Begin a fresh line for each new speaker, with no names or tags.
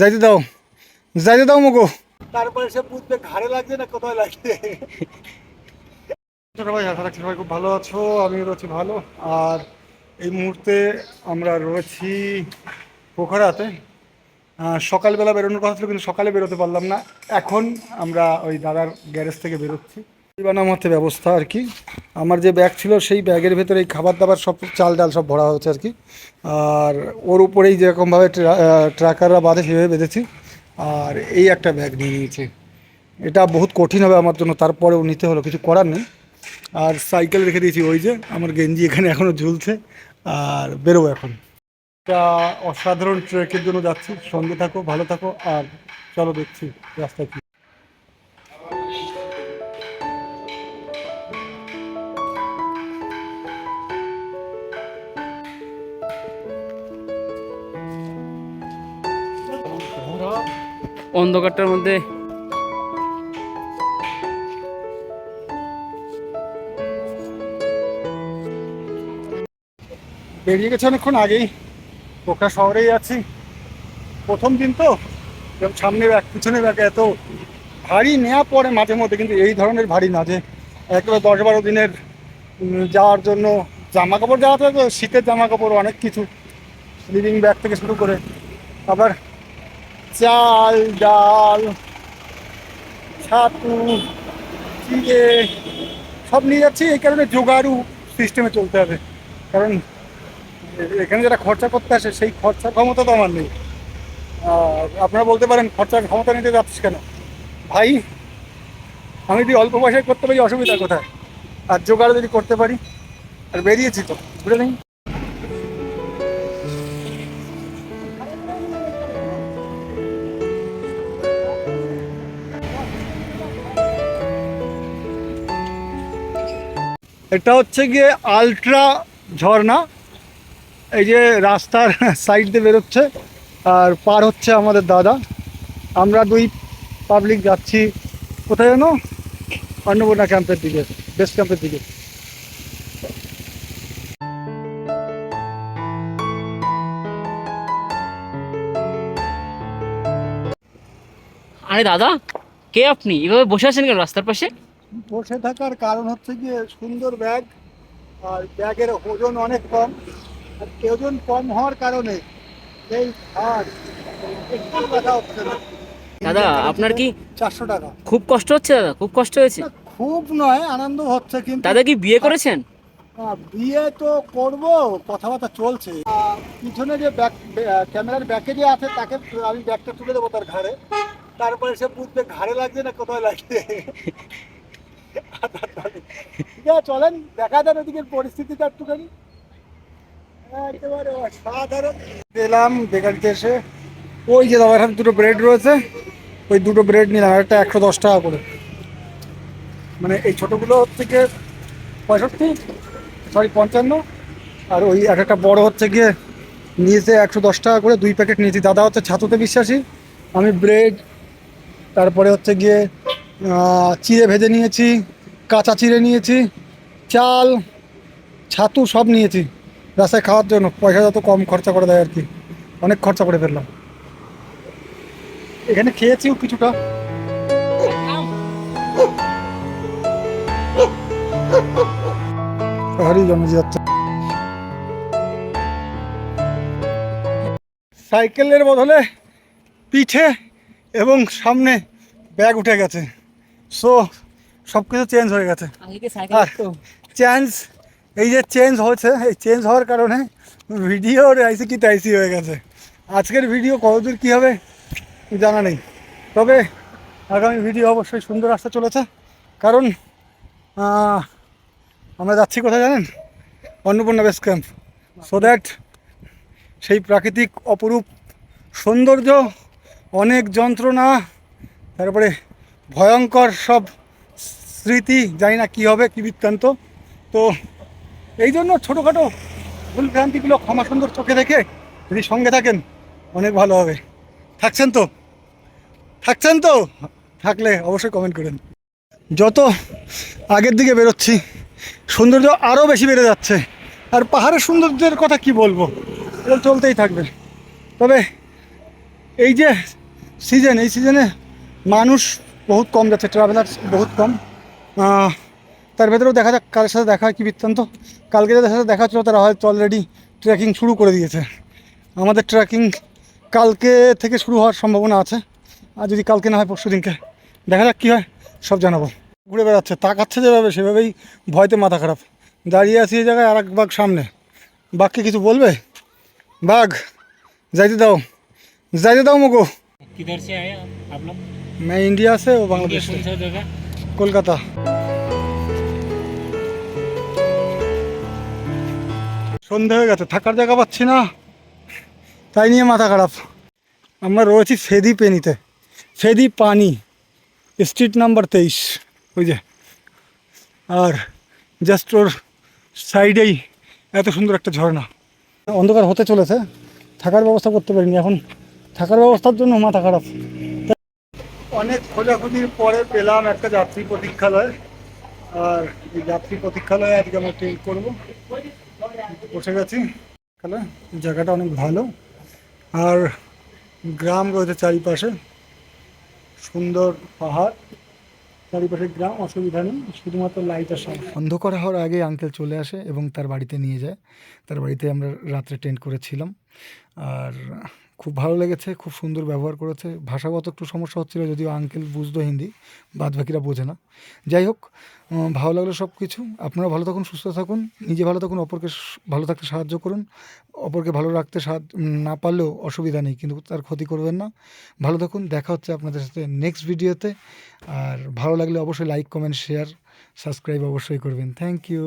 যাইতে দাও। যাইতে দাও মগো তারপরে সে বুঝবে ঘাড়ে লাগছে না কোথায় লাগছে। ভাই, আশা রাখছি সবাই খুব ভালো আছো আমি রয়েছি ভালো। আর এই মুহূর্তে আমরা রয়েছি পোখরাতে। সকালবেলা বেরোনোর কথা ছিল, কিন্তু সকালে বেরোতে পারলাম না। এখন আমরা ওই দাদার গ্যারেজ থেকে বেরোচ্ছি। বানামতে ব্যবস্থা আর কি। আমার যে ব্যাগ ছিল, সেই ব্যাগের ভেতরে এই খাবার দাবার সব চাল ডাল সব ভরা হয়েছে আর কি। আর ওর উপরেই যেরকমভাবে ট্রাকাররা বাঁধে, সেভাবে বেঁধেছি। আর এই একটা ব্যাগ নিয়ে নিয়েছি। এটা বহুত কঠিন হবে আমার জন্য, তারপরেও নিতে হলো, কিছু করার নেই। আর সাইকেল রেখে দিয়েছি ওই যে, আমার গেঞ্জি এখানে এখনও ঝুলছে। আর বেরোবো এখন। একটা অসাধারণ ট্রেকের জন্য যাচ্ছি। সঙ্গে থাকো, ভালো থাকো, আর চলো দেখছি রাস্তায়
অন্ধকারটার মধ্যে।
বেরিয়ে গেছে অনেকক্ষণ আগেই। পোখরা শহরেই আছি। প্রথম দিন তো সামনে ব্যাগ, পিছনে ব্যাগ এত ভারী নেওয়া পরে মাঝে মধ্যে, কিন্তু এই ধরনের ভারী না যে একেবারে দশ বারো দিনের যাওয়ার জন্য জামা কাপড় যাওয়া তো শীতের জামা কাপড়, অনেক কিছু স্লিপিং ব্যাগ থেকে শুরু করে। আবার চাল, ডাল, ছাতু, চিড়ে, সব নিয়ে যাচ্ছি। এই কারণে জোগাড়ু সিস্টেমে চলতে হবে। কারণ এখানে যেটা খরচা করতে আসে, সেই খরচার ক্ষমতা তো আমার নেই। আপনারা বলতে পারেন, খরচার ক্ষমতা নিতে যাচ্ছিস কেন? ভাই, আমি যদি অল্প পয়সায় করতে পারি, অসুবিধা কোথায়? আর জোগাড় যদি করতে পারি, আর বেরিয়েছি তো বুঝে নেই এটা হচ্ছে গিয়ে আলট্রা ঝর্ণা। এই যে রাস্তার সাইড দিয়ে বেরোচ্ছে, আর পার হচ্ছে আমাদের দাদা। আমরা দুই পাবলিক যাচ্ছি। কোথায় যেন? অন্নপূর্ণা ক্যাম্পের দিকে বেস ক্যাম্পের দিকে।
আরে দাদা, কে আপনি? এভাবে বসে আছেন কেন রাস্তার পাশে?
বসে থাকার কারণ হচ্ছে গিয়ে সুন্দর ব্যাগ আর ব্যাগের ওজন অনেক কম। আর ওজন কম হওয়ার কারণে এই আর একটু টাকা হচ্ছে না।
দাদা আপনার কি
চারশো টাকা।
খুব কষ্ট হচ্ছে দাদা? খুব কষ্ট হয়েছে?
খুব নয় আনন্দ হচ্ছে কিন্তু।
দাদা কি বিয়ে করেছেন?
বিয়ে তো করব কথাবার্তা চলছে। পিছনে যে ব্যাক ক্যামেরার ব্যাকে যে আছে তাকে আমি ব্যাগটা তুলে দেবো তার ঘাড়ে। তারপরে সে বুঝবে ঘাড়ে লাগছে না কোথায় লাগছে চলেন, দেখা যান ওদিকের পরিস্থিতিটা একটুখানি। একেবারে অসাধারণ। পেলাম বেকারিতে এসে। ওই যে হাতে দুটো ব্রেড রয়েছে। ওই দুটো ব্রেড নিলাম, একটা একশো দশ টাকা করে। মানে এই ছোটোগুলো গিয়ে পঁয়ষট্টি, সরি, পঞ্চান্ন। আর ওই এক একটা বড় হচ্ছে গিয়ে নিয়েছে একশো দশ টাকা করে। দুই প্যাকেট নিয়েছি। দাদা হচ্ছে ছাতুতে বিশ্বাসী। আমি ব্রেড তারপরে হচ্ছে গিয়ে চিড়ে ভেজে নিয়েছি। কাঁচা চিড়ে নিয়েছি, চাল, ছাতু সব নিয়েছি। রাস্তায় খাওয়ার জন্য। পয়সা যত কম খরচা করে দেয় আর কি। অনেক খরচা করে ফেললাম। এখানে খেয়েছিও কিছুটা। জমে যাচ্ছে সাইকেলের বদলে পিঠে এবং সামনে ব্যাগ উঠে গেছে। সো সব কিছু চেঞ্জ হয়ে গেছে। আর চেঞ্জ এই যে চেঞ্জ হয়েছে এই চেঞ্জ হওয়ার কারণে ভিডিওর আইসি কি তাইসি হয়ে গেছে। আজকের ভিডিও কতদূর কী হবে জানা নেই। তবে আগামী ভিডিও অবশ্যই সুন্দর আসতে চলেছে। কারণ আমরা যাচ্ছি কোথায় জানেন? Annapurna base camp so that সেই প্রাকৃতিক অপরূপ সৌন্দর্য অনেক যন্ত্রণা তারপরে ভয়ঙ্কর সব স্মৃতি, জানি না কী হবে, কী বৃত্তান্ত। তো এই জন্য ছোটোখাটো ভুল ভ্রান্তিগুলো ক্ষমা সুন্দর চোখে দেখে যদি সঙ্গে থাকেন, অনেক ভালো হবে। থাকছেন তো? থাকছেন তো? থাকলে অবশ্যই কমেন্ট করেন। যত আগের দিকে বেরোচ্ছি, সৌন্দর্য আরও বেশি বেড়ে যাচ্ছে। আর পাহাড়ের সৌন্দর্যের কথা কি বলব? এটা চলতেই থাকবে। তবে এই যে সিজন এই সিজনে মানুষ বহুত কম যাচ্ছে ট্রাভেলার বহুত কম। তার ভেতরেও দেখা যাক কার সাথে দেখা হয় কি বৃত্তান্ত কালকে যাদের সাথে দেখা হচ্ছিলো তারা হয়তো অলরেডি ট্রেকিং শুরু করে দিয়েছে আমাদের ট্রেকিং কালকে থেকে শুরু হওয়ার সম্ভাবনা আছে আর যদি কালকে না হয় পরশু দিনকে দেখা যাক কী হয় সব জানাবো ঘুরে বেড়াচ্ছে তাকাচ্ছে যেভাবে সেভাবেই ভয়তে মাথা খারাপ দাঁড়িয়ে আছি এই জায়গায় আর এক বাঘ সামনে বাঘকে কিছু বলবে বাঘ যাইতে দাও যাইতে দাও মগো
किधर से आए आप लोग
मैं इंडिया से वो बांग्लादेश से
सा जगह
কলকাতা। সন্ধে হয়ে গেছে, থাকার জায়গা পাচ্ছি না। তাই নিয়ে মাথা খারাপ। আমরা রয়েছি ফেদি পেনিতে ফেদি পানি স্ট্রিট নাম্বার তেইশ। ওই যে, আর জাস্ট ওর সাইডেই এত সুন্দর একটা ঝর্ণা। অন্ধকার হতে চলেছে, থাকার ব্যবস্থা করতে পারিনি। এখন থাকার ব্যবস্থার জন্য মাথা খারাপ। অনেক খোঁজাখুঁজির পরে পেলাম একটা যাত্রী প্রতীক্ষালয়। আর এই যাত্রী প্রতীক্ষালয়ে আজকে আমরা ট্রেন করব। বসে গেছি। তাহলে জায়গাটা অনেক ভালো। আর গ্রাম রয়েছে চারিপাশে। সুন্দর পাহাড়। চারিপাশে গ্রাম, অসুবিধা নেই। শুধুমাত্র লাইট সামনে। অন্ধকার হওয়ার আগে আঙ্কেল চলে আসে এবং তার বাড়িতে নিয়ে যায়। তার বাড়িতে আমরা রাত্রে টেন্ট করেছিলাম। আর খুব ভালো লেগেছে, খুব সুন্দর ব্যবহার করেছে। ভাষাগত একটু সমস্যা হচ্ছিল, যদিও আঙ্কেল বুঝতো হিন্দি বাদ বাকিরা বোঝে না। যাই হোক ভালো লাগল সব কিছু আপনারা ভালো থাকুন, সুস্থ থাকুন, নিজে ভালো থাকুন, অপরকে ভালো থাকতে সাহায্য করুন। অপরকে ভালো রাখতে সাহায্য না পারলেও অসুবিধা নেই, কিন্তু তার ক্ষতি করবেন না। ভালো থাকুন, দেখা হচ্ছে আপনাদের সাথে নেক্সট ভিডিওতে আর ভালো লাগলে অবশ্যই লাইক কমেন্ট শেয়ার সাবস্ক্রাইব অবশ্যই করবেন। Thank you